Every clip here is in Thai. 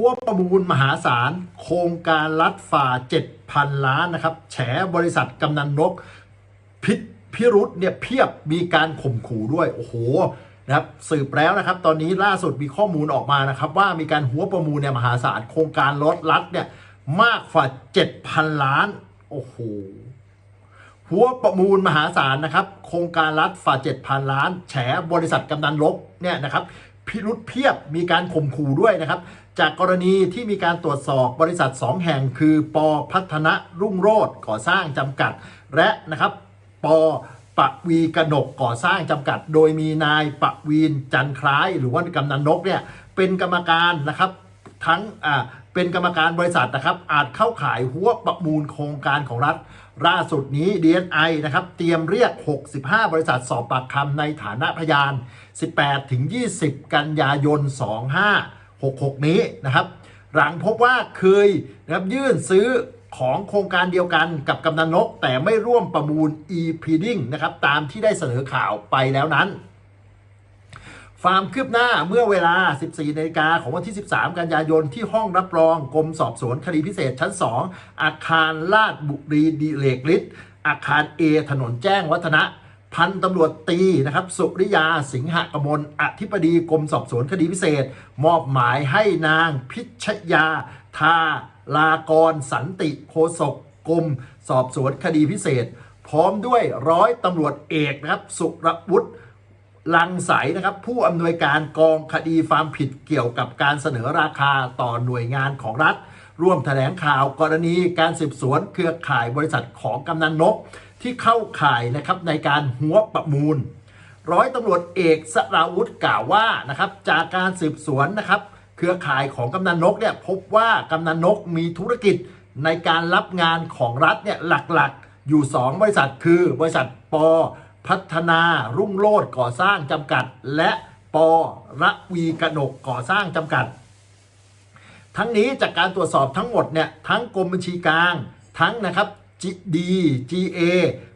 หัวประมูลมหาศาล โครงการรัฐฝ่า 7,000 ล้านนะครับ แฉบริษัทกำนันนก พิษพิรุษเนี่ยเพียบมีการข่มขู่ด้วย โอ้โหนะครับสืบแล้วนะครับ ตอนนี้ล่าสุดมีข้อมูลออกมานะครับ ว่ามีการหัวประมูลเนี่ยมหาศาล โครงการรถรัฐเนี่ยมากกว่า 7,000 ล้าน โอ้โหหัวประมูลมหาศาลนะครับ โครงการรัฐฝ่า 7,000 ล้าน แฉบริษัทกำนันลกเนี่ยนะครับพิรุษเพียบมีการข่มขู่ด้วยนะครับ จากกรณีที่มีการตรวจสอบบริษัท 2 แห่งคือปอพัฒนะรุ่งโรจน์ก่อสร้างจำกัด และนะครับปอปะวีกนกก่อสร้างจำกัด โดยมีนายปะวีนจันทราย หรือว่ากำนันนกเนี่ยเป็นกรรมการนะครับทั้งอ่าเป็นกรรมการบริษัทนะครับ อาจเข้าข่ายหัวประมูลโครงการของรัฐล่าสุดนี้ DNI นะครับ เตรียมเรียก 65 บริษัทสอบปากคำในฐานะพยาน 18-20 กันยายน 25 66 นี้นะครับ หลังพบว่าเคยนะครับยื่นซื้อของโครงการเดียวกันกับกำนันนก แต่ไม่ร่วมประมูล e-bidding นะครับตามที่ได้เสนอข่าวไปแล้วนั้นความคืบหน้าเมื่อเวลา 14นาฬิกาของวันที่ 13 กันยายนที่ห้องรับรองกรมสอบสวนคดีพิเศษชั้น 2 อาคารลาดบุรีดีเลกฤทธิ์อาคาร A ถนนแจ้งวัฒนะ พันตำรวจตีนะครับสุริยาสิงหกมลอธิบดีกรมสอบสวนคดีพิเศษ มอบหมายให้นางพิชยาทาลากร สันติโคศกกรมสอบสวนคดีพิเศษ พร้อมด้วยร้อยตำรวจเอกนะครับสุรวุฒิลังใสนะครับผู้อำนวยการกองคดีความผิดเกี่ยวกับการเสนอราคาต่อหน่วยงานของรัฐ ร่วมแถลงข่าวกรณีการสืบสวนเครือข่ายบริษัทของกำนันนก ที่เข้าข่ายนะครับในการหัวประมูล ร้อยตำรวจเอกสราวุธกล่าวว่านะครับจากการสืบสวนนะครับเครือข่ายของกำนันนกเนี่ยพบว่ากำนันนกมีธุรกิจในการรับงานของรัฐเนี่ยหลักๆ อยู่ 2 บริษัทคือบริษัทปพัฒนารุ่งโรจน์ก่อสร้างจำกัด และประวีกนกก่อสร้างจำกัด ทั้งนี้จากการตรวจสอบทั้งหมดเนี่ยทั้งกรมบัญชีกลางทั้งนะครับ ดีจีเอ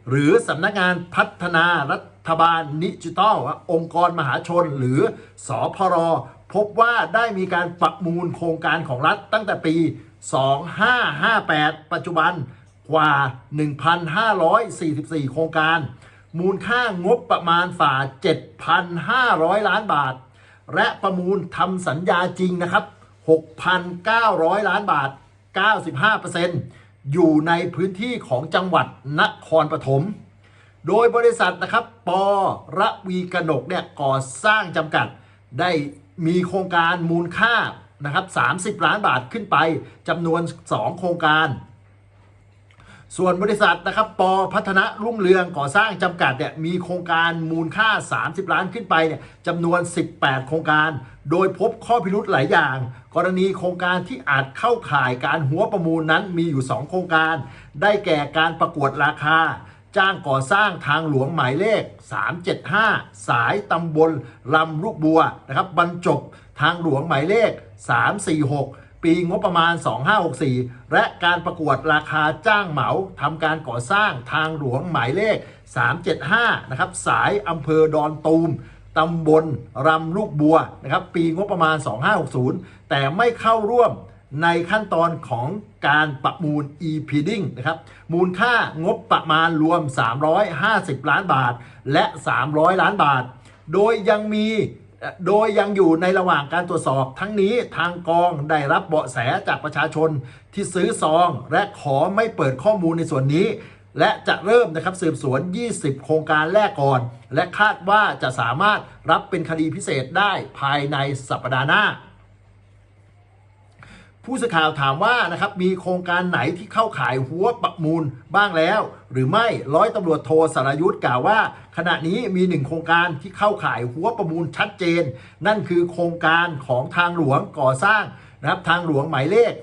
หรือสำนักงานพัฒนารัฐบาลนิจิทัลองค์กรมหาชนหรือสอพรพบว่าได้มีการประมูลโครงการของรัฐตั้งแต่ปี 2558 ปัจจุบันกว่า 1,544 โครงการ มูลค่างบประมาณฝ่า 7,500 ล้านบาท และประมูลทำสัญญาจริงนะครับ 6,900 ล้านบาท 95% อยู่ในพื้นที่ของจังหวัดนครปฐม โดยบริษัทนะครับปอระวีกนกเนี่ยก่อสร้างจำกัด ได้มีโครงการมูลค่านะครับ30 ล้านบาทขึ้นไปจำนวน 2 โครงการ ส่วนบริษัทนะครับปอพัฒนะรุ่งเรืองก่อสร้างจำกัดเนี่ยมีโครงการมูลค่า 30 ล้านขึ้นไปเนี่ยจำนวน 18 โครงการ โดยพบข้อพิรุธหลายอย่าง กรณีโครงการที่อาจเข้าข่ายการหัวประมูลนั้นมีอยู่ 2 โครงการ ได้แก่การประกวดราคา จ้างก่อสร้างทางหลวงหมายเลข 375 สายตำบลลำลูกบัวนะครับบรรจบทางหลวงหมายเลข 346 ปีงบประมาณ 2564 และการประกวดราคาจ้างเหมาทำการก่อสร้างทางหลวงหมายเลข 375 นะครับ สายอำเภอดอนตูมตำบลรำลูกบัวนะครับ ปีงบประมาณ 2560 แต่ไม่เข้าร่วมในขั้นตอนของการประมูล e-bidding นะครับ มูลค่างบประมาณรวม 350 ล้านบาท และ 300 ล้านบาท โดยยังมี โดยยังอยู่ในระหว่างการตรวจสอบทั้งนี้ทางกองได้รับเบาะแสจากประชาชนที่ซื้อซอง และขอไม่เปิดข้อมูลในส่วนนี้ และจะเริ่มนะครับสืบสวน 20 โครงการแรกก่อน และคาดว่าจะสามารถรับเป็นคดีพิเศษได้ภายในสัปดาห์หน้า ผู้สื่อข่าวถามว่านะครับมีโครงการไหนที่เข้าขายหัวประมูลบ้างแล้ว หรือไม่ร้อยตำรวจโทสรยุทธ์กล่าวว่า ขณะนี้มีหนึ่งโครงการที่เข้าขายหัวประมูลชัดเจน นั่นคือโครงการของทางหลวงก่อสร้างนะครับทางหลวงหมายเลข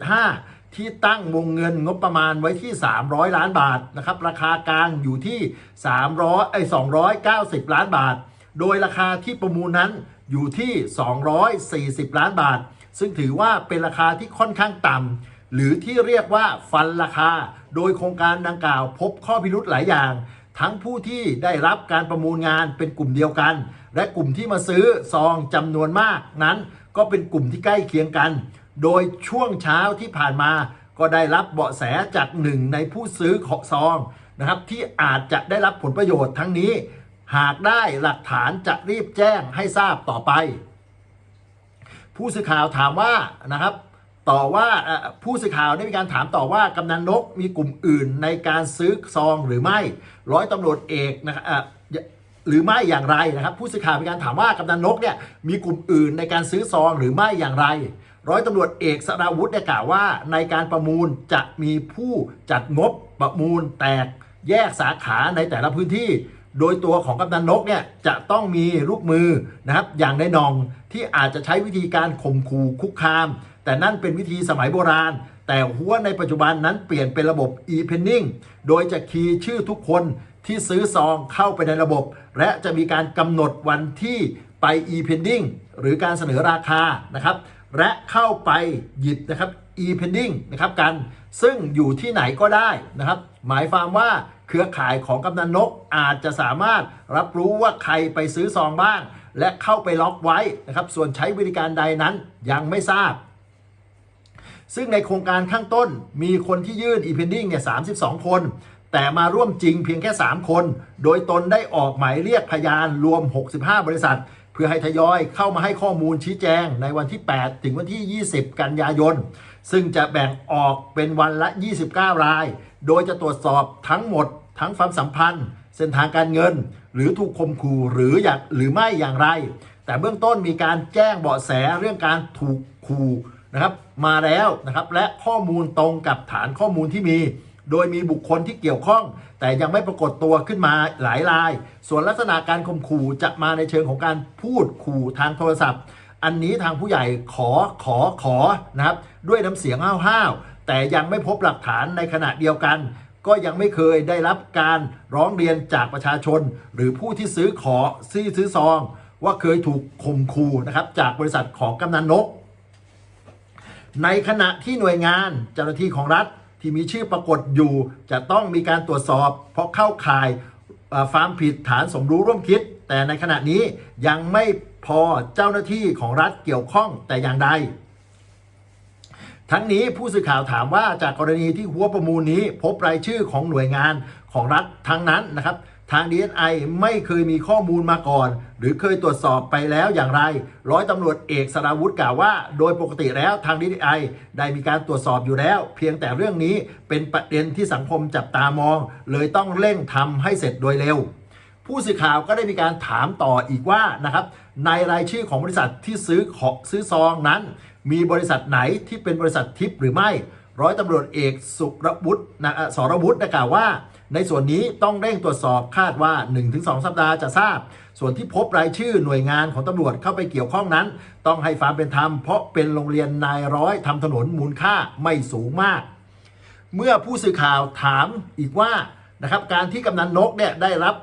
375 ที่ตั้งวงเงินงบประมาณไว้ที่ 300 ล้านบาทนะครับราคากลางอยู่ที่ 300ไอ้290 ล้านบาท โดยราคาที่ประมูลนั้นอยู่ที่ 240 ล้านบาท ซึ่งถือว่าเป็นราคาที่ค่อนข้างต่ำหรือที่เรียกว่าฟันราคา โดยโครงการดังกล่าว พบข้อพิรุธหลายอย่าง ทั้งผู้ที่ได้รับการประมูลงานเป็นกลุ่มเดียวกัน และกลุ่มที่มาซื้อซองจำนวนมากนั้น ก็เป็นกลุ่มที่ใกล้เคียงกัน โดยช่วงเช้าที่ผ่านมาก็ได้รับเบาะแสจากหนึ่งในผู้ซื้อของซองนะครับที่อาจจะได้รับผลประโยชน์ทั้งนี้ หากได้หลักฐานจะรีบแจ้งให้ทราบต่อไป ผู้สื่อข่าวถามว่านะครับ ต่อว่าผู้สื่อข่าวได้มีการถามต่อว่ากำนันนกมีกลุ่มอื่นในการซื้อซองหรือไม่ร้อยตำรวจเอกนะครับหรือไม่อย่างไรนะครับ ผู้สื่อข่าวมีการถามว่ากำนันนกเนี่ยมีกลุ่มอื่นในการซื้อซองหรือไม่อย่างไร ร้อยตำรวจเอกสราวุฒิได้กล่าวว่า ในการประมูลจะมีผู้จัดงบประมูลแตกแยกสาขาในแต่ละพื้นที่ โดยตัวของกำนันนกเนี่ยจะต้องมีลูกมือนะครับอย่างในนองที่อาจจะใช้วิธีการข่มขู่คุกคาม แต่นั่นเป็นวิธีสมัยโบราณ แต่หัวในปัจจุบันนั้นเปลี่ยนเป็นระบบ e-penning โดยจะคีย์ชื่อทุกคนที่ซื้อซองเข้าไปในระบบ และจะมีการกำหนดวันที่ไป e-pending หรือการเสนอราคานะครับและเข้าไปหยิบนะครับ e-pending นะครับกัน ซึ่งอยู่ที่ไหนก็ได้นะครับ หมายความว่า เครือข่ายของกำนันนกอาจจะสามารถรับรู้ว่าใครไปซื้อซองบ้าง และเข้าไปล็อกไว้นะครับส่วนใช้บริการใดนั้นยังไม่ทราบ ซึ่งในโครงการข้างต้นมีคนที่ยื่น e-pending เนี่ย32 คน แต่มาร่วมจริงเพียงแค่ 3 คน โดยตนได้ออกหมายเรียกพยานรวม 65 บริษัท เพื่อให้ทยอยเข้ามาให้ข้อมูลชี้แจงในวันที่ 8 ถึงวันที่ 20 กันยายน ซึ่งจะแบ่งออกเป็นวันละ 29 ราย โดยจะตรวจสอบทั้งหมด ทั้งความสัมพันธ์ เส้นทางการเงิน หรือถูกข่มขู่หรืออยากหรือไม่อย่างไร แต่เบื้องต้นมีการแจ้งเบาะแสเรื่องการถูกขู่นะครับมาแล้วนะครับและข้อมูลตรงกับฐานข้อมูลที่มี โดยมีบุคคลที่เกี่ยวข้อง แต่ยังไม่ปรากฏตัวขึ้นมาหลายราย ส่วนลักษณะการข่มขู่จะมาในเชิงของการพูดขู่ทางโทรศัพท์ อันนี้ทางผู้ใหญ่ขอขอขอนะครับ ด้วยน้ำเสียงห้าวๆแต่ยังไม่พบหลักฐานในขณะเดียวกัน ก็ยังไม่เคยได้รับการร้องเรียนจากประชาชน หรือผู้ที่ซื้อขอซื้อซื้อซอง ว่าเคยถูกข่มขู่นะครับจากบริษัทของกำนันนก ในขณะที่หน่วยงานเจ้าหน้าที่ของรัฐที่มีชื่อปรากฏอยู่ จะต้องมีการตรวจสอบ เพราะเข้าข่ายเอ่อความผิดฐานสมรู้ร่วมคิด แต่ในขณะนี้ยังไม่พอเจ้าหน้าที่ของรัฐเกี่ยวข้องแต่อย่างใด ทั้งนี้ผู้สื่อข่าวถามว่าจากกรณีที่หัวประมูลนี้ พบรายชื่อของหน่วยงานของรัฐทั้งนั้นนะครับทาง DSI ไม่เคยมีข้อมูลมาก่อน หรือเคยตรวจสอบไปแล้วอย่างไร ร้อยตำรวจเอกสราวุธกล่าวว่า โดยปกติแล้วทาง DSI ได้มีการตรวจสอบอยู่แล้ว เพียงแต่เรื่องนี้เป็นประเด็นที่สังคมจับตามอง เลยต้องเร่งทำให้เสร็จโดยเร็ว ผู้สื่อข่าวก็ได้มีการถามต่ออีกว่านะครับในรายชื่อของบริษัทที่ซื้อขอซื้อซองนั้น มีบริษัทไหนที่เป็นบริษัททิปหรือไม่ ร้อยตำรวจเอกสุรวุฒินะเอ่อสรวุฒินะกล่าวว่า ในส่วนนี้ต้องเร่งตรวจสอบคาดว่า 1-2 สัปดาห์จะทราบ ส่วนที่พบรายชื่อหน่วยงานของตำรวจเข้าไปเกี่ยวข้องนั้น ต้องให้ความเป็นธรรมเพราะเป็นโรงเรียนนายร้อยทำถนนมูลค่าไม่สูงมาก เมื่อผู้สื่อข่าวถามอีกว่านะครับการที่กำนันนกเนี่ยได้รับ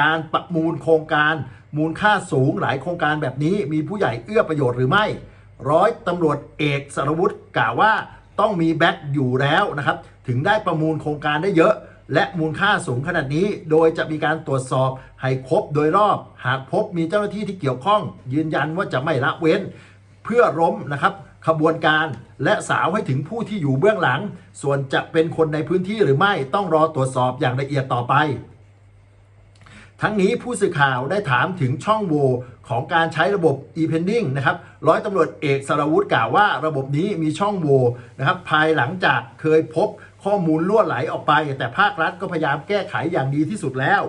การประมูลโครงการมูลค่าสูงหลายโครงการแบบนี้ มีผู้ใหญ่เอื้อประโยชน์หรือไม่ ร้อยตำรวจเอกสรวุฒิกล่าวว่าต้องมีแบ็กอยู่แล้วนะครับ ถึงได้ประมูลโครงการได้เยอะ และมูลค่าสูงขนาดนี้ โดยจะมีการตรวจสอบให้ครบโดยรอบ หากพบมีเจ้าหน้าที่ที่เกี่ยวข้อง ยืนยันว่าจะไม่ละเว้น เพื่อล้มนะครับขบวนการและสาวให้ถึงผู้ที่อยู่เบื้องหลัง ส่วนจะเป็นคนในพื้นที่หรือไม่ต้องรอตรวจสอบอย่างละเอียดต่อไป ทั้งนี้ผู้สื่อข่าวได้ถามถึงช่องโหว่ของการใช้ระบบ e-pending นะครับร้อยตำรวจเอกสรวุฒิกล่าวว่าระบบนี้มีช่องโหว่นะครับภายหลังจากเคยพบข้อมูลล่วไหลออกไป แต่ภาครัฐก็พยายามแก้ไขอย่างดีที่สุดแล้ว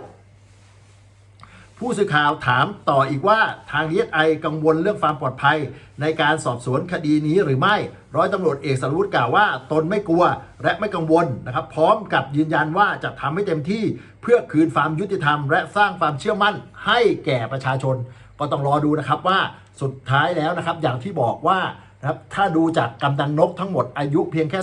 ผู้สื่อข่าวถามต่ออีกว่าทาง DSI กังวลเรื่องความปลอดภัย ในการสอบสวนคดีนี้หรือไม่ ร้อยตำรวจเอกสรวุฒิกล่าวว่า ตนไม่กลัวและไม่กังวลนะครับ พร้อมกับยืนยันว่าจะทำให้เต็มที่เพื่อคืนความยุติธรรม และสร้างความเชื่อมั่นให้แก่ประชาชน ก็ต้องรอดูนะครับว่าสุดท้ายแล้วนะครับ อย่างที่บอกว่านะครับถ้าดูจากกำนันนกทั้งหมดอายุเพียงแค่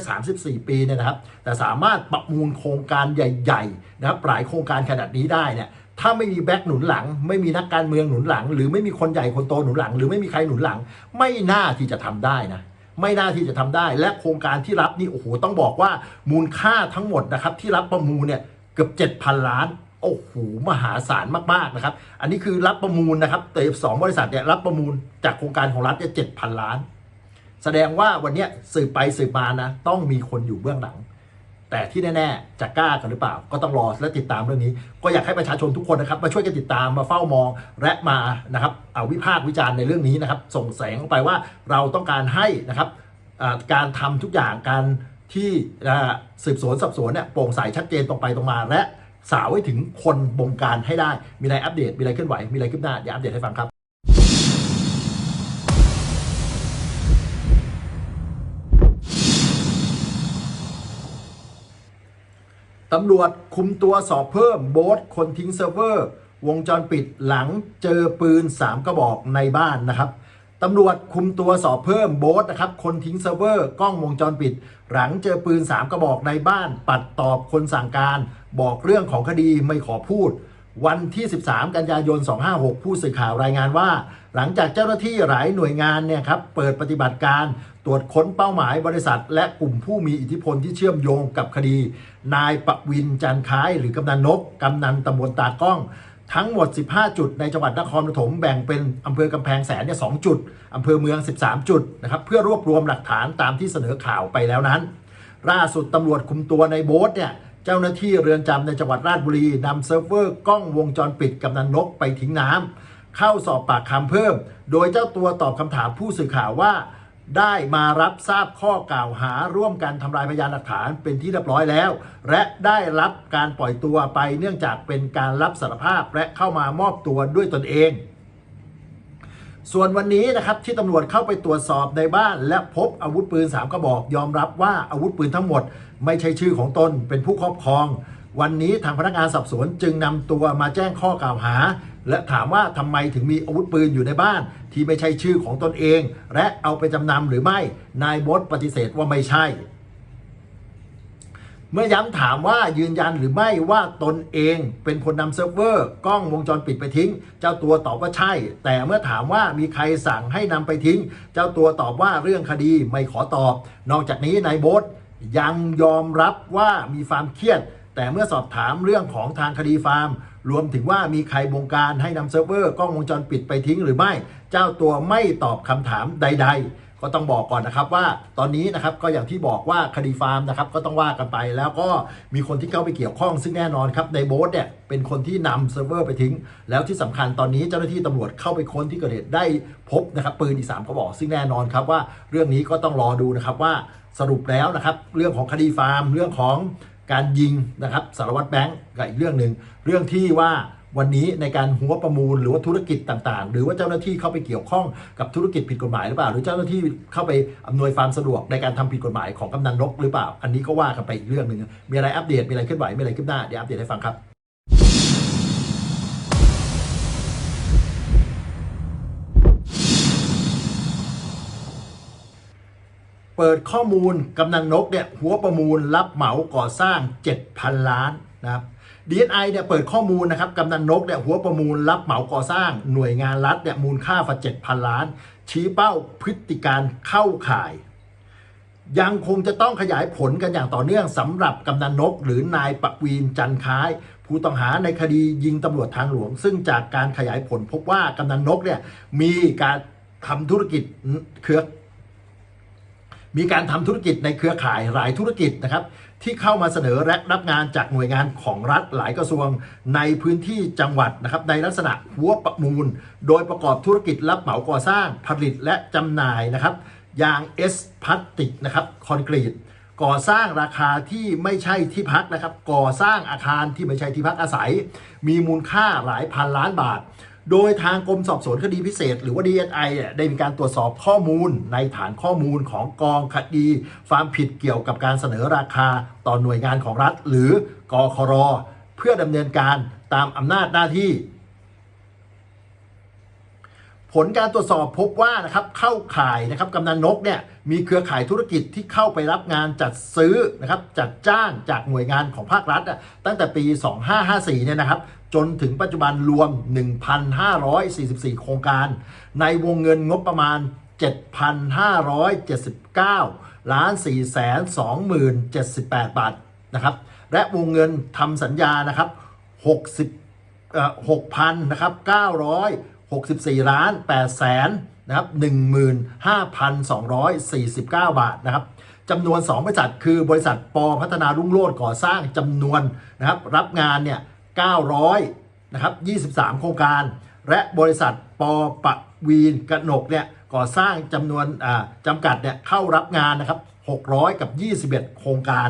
34 ปีเนี่ยนะครับ แต่สามารถประมูลโครงการใหญ่ ๆ นะครับหลายโครงการขนาดนี้ได้เนี่ย ถ้าไม่มีแบ็คหนุนหลัง ไม่มีนักการเมืองหนุนหลัง หรือไม่มีคนใหญ่คนโตหนุนหลัง หรือไม่มีใครหนุนหลัง ไม่น่าที่จะทำได้นะไม่น่าที่จะทำได้ และโครงการที่รับนี่โอ้โหต้องบอกว่ามูลค่าทั้งหมดนะครับที่รับประมูลเนี่ยเกือบ 7,000 ล้านโอ้โหมหาศาลมากๆนะครับ อันนี้คือรับประมูลนะครับแต่สองบริษัทเนี่ยรับประมูลจากโครงการของรัฐเนี่ยเจ็ดพันล้าน แสดงว่าวันนี้สืบไปสืบมานะต้องมีคนอยู่เบื้องหลัง แต่ที่แน่ๆจะกล้ากันหรือเปล่า ก็ต้องรอและติดตามเรื่องนี้ ก็อยากให้ประชาชนทุกคนนะครับมาช่วยกันติดตามมาเฝ้ามองและมานะครับเอาวิพากษ์วิจารณ์ในเรื่องนี้นะครับ ส่งแสงไปว่าเราต้องการให้นะครับการทำทุกอย่างการที่สืบสวนสอบสวนเนี่ยโปร่งใสชัดเจนตรงไปตรงมา และสาวให้ถึงคนบงการให้ได้มีอะไรอัปเดตมีอะไรเคลื่อนไหวมีอะไรคืบหน้าเดี๋ยวอัปเดตให้ฟังครับ ตำรวจคุมตัวสอบเพิ่มโบ๊ทคนทิ้งเซิร์ฟเวอร์ วงจรปิดหลังเจอปืน 3 กระบอกในบ้านนะครับตำรวจคุมตัวสอบเพิ่มโบ๊ทนะครับ คนทิ้งเซิร์ฟเวอร์กล้องวงจรปิด หลังเจอปืน 3 กระบอกในบ้าน ปัดตอบคนสั่งการ บอกเรื่องของคดีไม่ขอพูด วันที่ 13 กันยายน 256 ผู้สื่อข่าวรายงานว่า หลังจากเจ้าหน้าที่หลายหน่วยงานเนี่ยครับเปิดปฏิบัติการตรวจค้นเป้าหมายบริษัท และกลุ่มผู้มีอิทธิพลที่เชื่อมโยงกับคดี นายปวินจันค้ายหรือกำนันนก กำนันตำบลตากล้อง ทั้งหมด 15 จุดในจังหวัดนครปฐมแบ่งเป็นอำเภอกำแพงแสนเนี่ย2จุดอำเภอเมือง 13 จุดนะครับเพื่อรวบรวมหลักฐานตามที่เสนอข่าวไปแล้วนั้นล่าสุดตำรวจคุมตัวในโบ๊ทเนี่ย เจ้าหน้าที่เรือนจำในจังหวัดราชบุรีนำเซิร์ฟเวอร์กล้องวงจรปิดกำนันนกไปทิ้งน้ำเข้าสอบปากคำเพิ่ม โดยเจ้าตัวตอบคำถามผู้สื่อข่าวว่า ได้มารับทราบข้อกล่าวหาร่วมกันทำลายพยานหลักฐานเป็นที่เรียบร้อยแล้ว และได้รับการปล่อยตัวไปเนื่องจากเป็นการรับสารภาพและเข้ามามอบตัวด้วยตนเอง ส่วนวันนี้นะครับที่ตำรวจเข้าไปตรวจสอบในบ้าน และพบอาวุธปืน 3 กระบอก ยอมรับว่าอาวุธปืนทั้งหมด ไม่ใช่ชื่อของตนเป็นผู้ครอบครอง วันนี้ทางพนักงานสอบสวนจึงนำตัวมาแจ้งข้อกล่าวหา และถามว่าทำไมถึงมีอาวุธปืนอยู่ในบ้าน ที่ไม่ใช่ชื่อของตนเอง และเอาไปจำนำหรือไม่นายบดปฏิเสธว่าไม่ใช่ เมื่อย้ำถามว่ายืนยันหรือไม่ว่าตนเองเป็นคนนำเซิร์ฟเวอร์กล้องวงจรปิดไปทิ้ง เจ้าตัวตอบว่าใช่ แต่เมื่อถามว่ามีใครสั่งให้นำไปทิ้ง เจ้าตัวตอบว่าเรื่องคดีไม่ขอตอบ นอกจากนี้นายโบ๊ทยังยอมรับว่ามีฟามเครียด แต่เมื่อสอบถามเรื่องของทางคดีฟาร์ม รวมถึงว่ามีใครบงการให้นำเซิร์ฟเวอร์กล้องวงจรปิดไปทิ้งหรือไม่ เจ้าตัวไม่ตอบคำถามใด ๆ ก็ต้องบอกก่อนนะครับว่าตอนนี้นะครับก็อย่างที่บอกว่าคดีฟาร์มนะครับก็ต้องว่ากันไป แล้วก็มีคนที่เข้าไปเกี่ยวข้องซึ่งแน่นอนครับในโบ๊ทเนี่ยเป็นคนที่นำเซิร์ฟเวอร์ไปทิ้ง แล้วที่สำคัญตอนนี้เจ้าหน้าที่ตำรวจเข้าไปค้นที่เกิดเหตุได้พบนะครับปืนอีกสามกระบอกซึ่งแน่นอนครับว่าเรื่องนี้ก็ต้องรอดูนะครับว่าสรุปแล้วนะครับเรื่องของคดีฟาร์ม เรื่องของการยิงนะครับสารวัตรแบงก์กับอีกเรื่องหนึ่งเรื่องที่ว่า วันนี้ในการหัวประมูลหรือว่าธุรกิจต่างๆ หรือว่าเจ้าหน้าที่เข้าไปเกี่ยวข้องกับธุรกิจผิดกฎหมายหรือเปล่า หรือเจ้าหน้าที่เข้าไปอำนวยความสะดวกในการทำผิดกฎหมายของกำนันนกหรือเปล่า อันนี้ก็ว่ากันไปอีกเรื่องหนึ่งมีอะไรอัปเดตมีอะไรเคลื่อนไหวมีอะไรขึ้นหน้าเดี๋ยวอัปเดตให้ฟังครับเปิดข้อมูลกำนันนกเนี่ยหัวประมูลรับเหมาก่อสร้าง 7,000 ล้านนะครับ DNI เนี่ยเปิดข้อมูลนะครับกำนันนกเนี่ยหัวประมูลรับเหมาก่อสร้างหน่วยงานรัฐเนี่ยมูลค่าฝัา7,000ล้าน ชี้เป้าพฤติการเข้าข่าย ยังคงจะต้องขยายผลกันอย่างต่อเนื่องสำหรับกำนันนก หรือนายปวีนจันค้าย ผู้ต้องหาในคดียิงตำรวจทางหลวง ซึ่งจากการขยายผลพบว่ากำนันนกเนี่ยมีการทำธุรกิจเครือมีการทำธุรกิจในเครือข่ายหลายธุรกิจนะครับ ที่เข้ามาเสนอและรับงานจากหน่วยงานของรัฐหลายกระทรวงในพื้นที่จังหวัดนะครับในลักษณะหัวประมูล โดยประกอบธุรกิจรับเหมาก่อสร้างผลิตและจำหน่ายนะครับยางเอสพลาสติกนะครับคอนกรีตก่อสร้างราคาที่ไม่ใช่ที่พักนะครับก่อสร้างอาคารที่ไม่ใช่ที่พักอาศัย มีมูลค่าหลายพันล้านบาท โดยทางกรมสอบสวนคดีพิเศษ หรือว่า DSI เนี่ยได้มีการตรวจสอบข้อมูลในฐานข้อมูลของกองคดีความผิดเกี่ยวกับการเสนอราคาต่อหน่วยงานของรัฐ หรือกครเพื่อดำเนินการตามอำนาจหน้าที่ ผลการตรวจสอบพบว่านะครับเข้าข่ายนะครับกำนันนกเนี่ย มีเครือข่ายธุรกิจที่เข้าไปรับงานจัดซื้อนะครับจัดจ้างจากหน่วยงานของภาครัฐ ตั้งแต่ปี 2554 เนี่ยนะครับ จนถึงปัจจุบันรวม 1,544 โครงการ ในวงเงินงบประมาณ 7,579 ล้าน4แสน20,078 บาทนะครับและวงเงินทำสัญญานะครับ 60เอ่อ6,000นะครับ964 ล้าน8แสน นะครับ15,249 บาทนะครับจำนวน 2 บริษัท คือบริษัทปอพัฒนารุ่งโรจน์ก่อสร้างจำนวนนะครับรับงานเนี่ย900นะครับ23 โครงการ และบริษัทปอปะวีนกนกเนี่ยก่อสร้างจำนวนจำกัดเนี่ยเข้ารับงานนะครับ600 กับ 21 โครงการ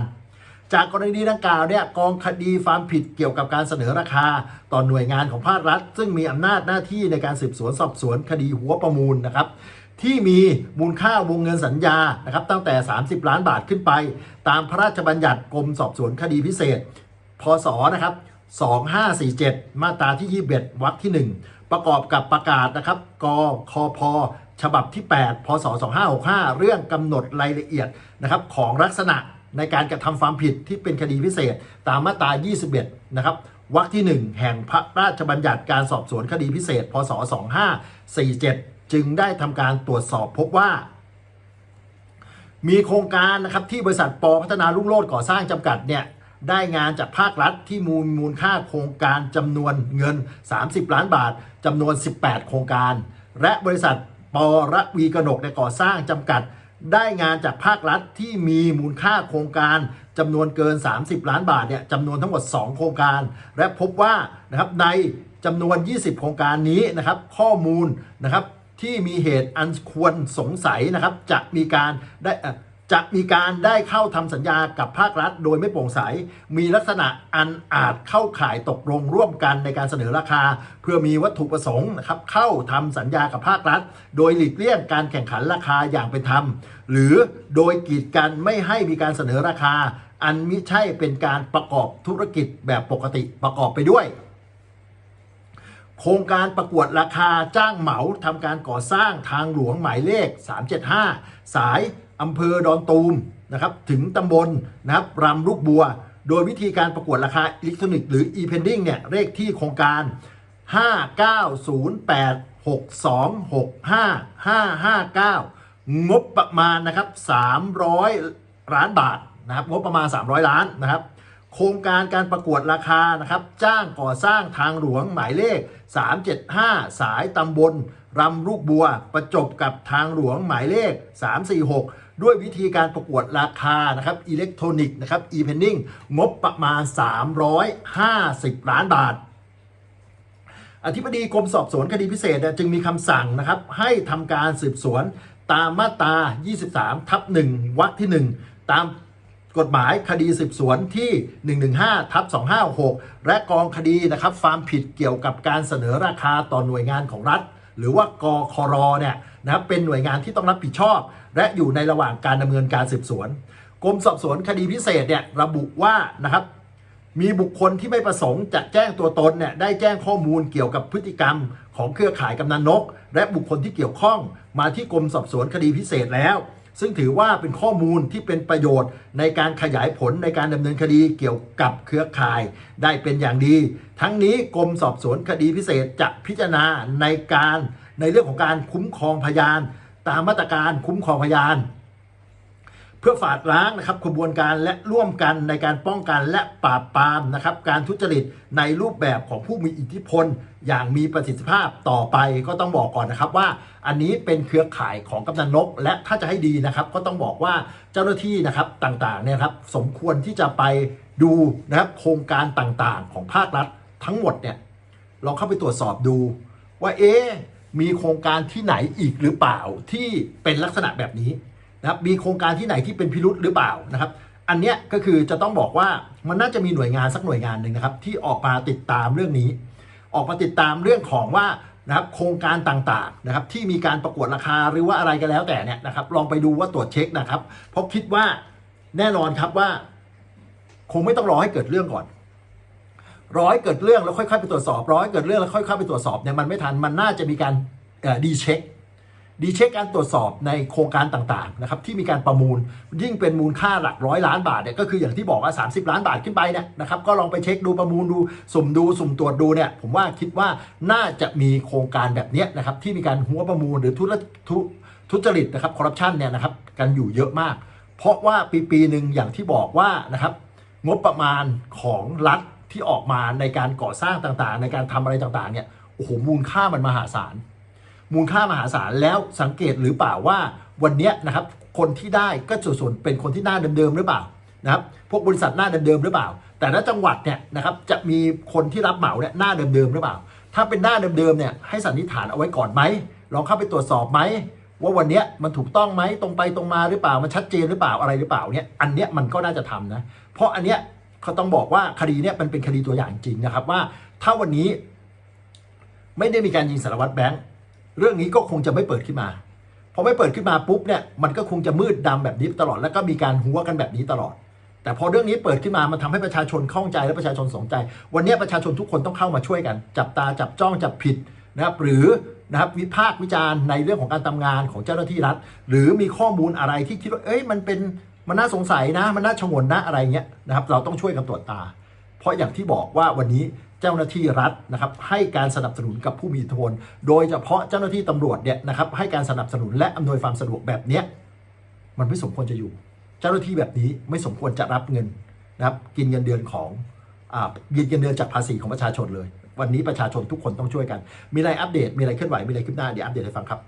จากกรณีดังกล่าวเนี่ยกองคดีความผิดเกี่ยวกับการเสนอราคา ต่อหน่วยงานของภาครัฐ ซึ่งมีอำนาจหน้าที่ในการสืบสวนสอบสวนคดีหัวประมูลนะครับที่มีมูลค่าวงเงินสัญญานะครับตั้งแต่ 30 ล้านบาทขึ้นไป ตามพระราชบัญญัติกรมสอบสวนคดีพิเศษ พศนะครับ2547 มาตราที่ 21 วรรคที่ 1 ประกอบกับประกาศนะครับกคพฉบับที่ 8 พศ2565 เรื่องกำหนดรายละเอียดนะครับของลักษณะ ในการกระทำความผิดที่เป็นคดีพิเศษตามมาตรา 21 นะครับวรรคที่ 1 แห่งพระราชบัญญัติการสอบสวนคดีพิเศษ พศ 2547 จึงได้ทำการตรวจสอบพบว่า มีโครงการนะครับที่บริษัทปอพัฒนารุ่งโรจน์ก่อสร้างจำกัดเนี่ยได้งานจากภาครัฐที่มูลมูลค่าโครงการจำนวนเงิน 30 ล้านบาทจำนวน 18 โครงการ และบริษัทปอระวีกนกในก่อสร้างจำกัด ได้งานจากภาครัฐที่มีมูลค่าโครงการจำนวนเกิน 30 ล้านบาทเนี่ยจำนวนทั้งหมด 2 โครงการ และพบว่านะครับในจำนวน 20 โครงการนี้นะครับ ข้อมูลนะครับที่มีเหตุอันควรสงสัยนะครับ จะมีการได้อ่อ จะมีการได้เข้าทำสัญญากับภาครัฐ โดยไม่โปร่งใส มีลักษณะอันอาจเข้าข่ายตกลงร่วมกันในการเสนอราคา เพื่อมีวัตถุประสงค์นะครับเข้าทำสัญญากับภาครัฐ โดยหลีกเลี่ยงการแข่งขันราคาอย่างเป็นธรรม หรือโดยกีดกันไม่ให้มีการเสนอราคา อันมิใช่เป็นการประกอบธุรกิจแบบปกติประกอบไปด้วยโครงการประกวดราคาจ้างเหมาทำการก่อสร้างทางหลวงหมายเลข 375 สาย อำเภอดอนตูมนะครับถึงตำบลนะครับรำลูกบัว โดยวิธีการประกวดราคาอิเล็กทรอนิกส์หรือ e-pending เนี่ยเลขที่โครงการ 59086265559 งบประมาณนะครับ 300 ล้านบาทนะครับงบประมาณ 300 ล้านนะครับโครงการการประกวดราคานะครับจ้างก่อสร้างทางหลวงหมายเลข 375 สายตำบลรำลูกบัว ประจบกับทางหลวงหมายเลข 346 ด้วยวิธีการประกวดราคานะครับอิเล็กทรอนิกส์นะครับ e-pending งบประมาณ 350 ล้านบาท อธิบดีกรมสอบสวนคดีพิเศษจึงมีคำสั่งนะครับ ให้ทำการสืบสวนตามมาตรา 23 ทับ 1วรรคที่ 1 ตามกฎหมายคดีสืบสวนที่ 115ทับ256 และกองคดีนะครับความผิดเกี่ยวกับการเสนอราคาต่อหน่วยงานของรัฐ หรือว่ากครเนี่ย นะครับเป็นหน่วยงานที่ต้องรับผิดชอบ และอยู่ในระหว่างการดำเนินการสืบสวน กรมสอบสวนคดีพิเศษเนี่ยระบุว่านะครับมีบุคคลที่ไม่ประสงค์จะแจ้งตัวตนเนี่ยได้แจ้งข้อมูลเกี่ยวกับพฤติกรรม ของเครือข่ายกำนันนก และบุคคลที่เกี่ยวข้องมาที่กรมสอบสวนคดีพิเศษแล้ว ซึ่งถือว่าเป็นข้อมูลที่เป็นประโยชน์ ในการขยายผลในการดำเนินคดีเกี่ยวกับเครือข่ายได้เป็นอย่างดี ทั้งนี้กรมสอบสวนคดีพิเศษจะพิจารณาในการ ในเรื่องของการคุ้มครองพยาน ตามมาตรการคุ้มครองพยาน เพื่อฝาดล้างนะครับขบวนการและร่วมกันในการป้องกันและปราบปรามนะครับการทุจริตในรูปแบบของผู้มีอิทธิพล อย่างมีประสิทธิภาพต่อไปก็ต้องบอกก่อนนะครับว่า อันนี้เป็นเครือข่ายของกำนันนก และถ้าจะให้ดีนะครับก็ต้องบอกว่าเจ้าหน้าที่นะครับต่างๆเนี่ยครับสมควรที่จะไปดูนะครับโครงการต่างๆ ของภาครัฐทั้งหมดเนี่ยลองเข้าไปตรวจสอบดูว่าเอ๊ะ มีโครงการที่ไหนอีกหรือเปล่าที่เป็นลักษณะแบบนี้นะครับมีโครงการที่ไหนที่เป็นพิรุษหรือเปล่านะครับ อันเนี้ยก็คือจะต้องบอกว่ามันน่าจะมีหน่วยงานสักหน่วยงานหนึ่งนะครับ ที่ออกมาติดตามเรื่องนี้ ออกมาติดตามเรื่องของว่านะครับโครงการต่างๆนะครับที่มีการประกวดราคาหรือว่าอะไรก็แล้วแต่เนี่ยนะครับลองไปดูว่าตรวจเช็คนะครับ เพราะคิดว่าแน่นอนครับว่า คงไม่ต้องรอให้เกิดเรื่องก่อน ร้อให้เกิดเรื่องแล้วค่อยๆไปตรวจสอบร้อให้เกิดเรื่องแล้วค่อยๆไปตรวจสอบเนี่ยมันไม่ทันมันน่าจะมีการดีเช็คดีเช็คการตรวจสอบในโครงการต่างๆนะครับที่มีการประมูลยิ่งเป็นมูลค่าหลักร้อยล้านบาทเนี่ยก็คืออย่างที่บอกว่า 30 ล้านบาทขึ้นไปเนี่ยนะครับก็ลองไปเช็คดูประมูลดูสุ่มดูสุ่มตรวจดูเนี่ยผมว่าคิดว่าน่าจะมีโครงการแบบนี้นะครับที่มีการหัวประมูลหรือทุทุทุจริตนะครับคอร์รัปชันเนี่ยนะครับกันอยู่เยอะมาก เพราะว่าปีปีหนึ่งอย่างที่บอกว่านะครับงบประมาณของรัฐ ที่ออกมาในการก่อสร้างต่างๆ ในการทำอะไรต่างๆเนี่ยโอ้โหมูลค่ามันมหาศาล มูลค่ามหาศาลแล้วสังเกตหรือเปล่าว่าวันนี้นะครับคนที่ได้ก็ส่วนๆเป็นคนที่หน้าเดิมๆหรือเปล่านะครับพวกบริษัทหน้าเดิมๆหรือเปล่า แต่ละจังหวัดเนี่ยนะครับจะมีคนที่รับเหมาเนี่ยหน้าเดิมๆหรือเปล่า ถ้าเป็นหน้าเดิมๆเนี่ยให้สันนิษฐานเอาไว้ก่อนไหมลองเข้าไปตรวจสอบไหมว่าวันนี้มันถูกต้องไหมตรงไปตรงมาหรือเปล่ามันชัดเจนหรือเปล่าอะไรหรือเปล่าเนี่ยอันเนี้ยมันก็น่าจะทำนะเพราะอันเนี้ย เขาต้องบอกว่าคดีเนี่ยมันเป็นคดีตัวอย่างจริงนะครับว่าถ้าวันนี้ไม่ได้มีการยิงสารวัตรแบงค์เรื่องนี้ก็คงจะไม่เปิดขึ้นมาพอไม่เปิดขึ้นมาปุ๊บเนี่ยมันก็คงจะมืดดำแบบนี้ตลอดแล้วก็มีการหัวกันแบบนี้ตลอด แต่พอเรื่องนี้เปิดขึ้นมามันทำให้ประชาชนข้องใจและประชาชนสนใจ วันนี้ประชาชนทุกคนต้องเข้ามาช่วยกัน จับตาจับจ้องจับผิดนะครับหรือนะครับวิพากษ์วิจารณ์ในเรื่องของการทำงานของเจ้าหน้าที่รัฐ หรือมีข้อมูลอะไรที่คิดว่าเอ้ยมันเป็น มันน่าสงสัยนะมันน่าชงนนะอะไรเงี้ยนะครับเราต้องช่วยกันตรวจตา เพราะอย่างที่บอกว่าวันนี้เจ้าหน้าที่รัฐนะครับให้การสนับสนุนกับผู้มีอิทธิพลโดยเฉพาะเจ้าหน้าที่ตำรวจเนี่ยนะครับให้การสนับสนุนและอำนวยความสะดวกแบบเนี้ยมันไม่สมควรจะอยู่ เจ้าหน้าที่แบบนี้ไม่สมควรจะรับเงินนะครับกินเงินเดือนของอ่ากินเงินเดือนจากภาษีของประชาชนเลย วันนี้ประชาชนทุกคนต้องช่วยกัน มีอะไรอัปเดตมีอะไรเคลื่อนไหวมีอะไรขึ้นหน้าเดี๋ยวอัปเดตให้ฟังครับ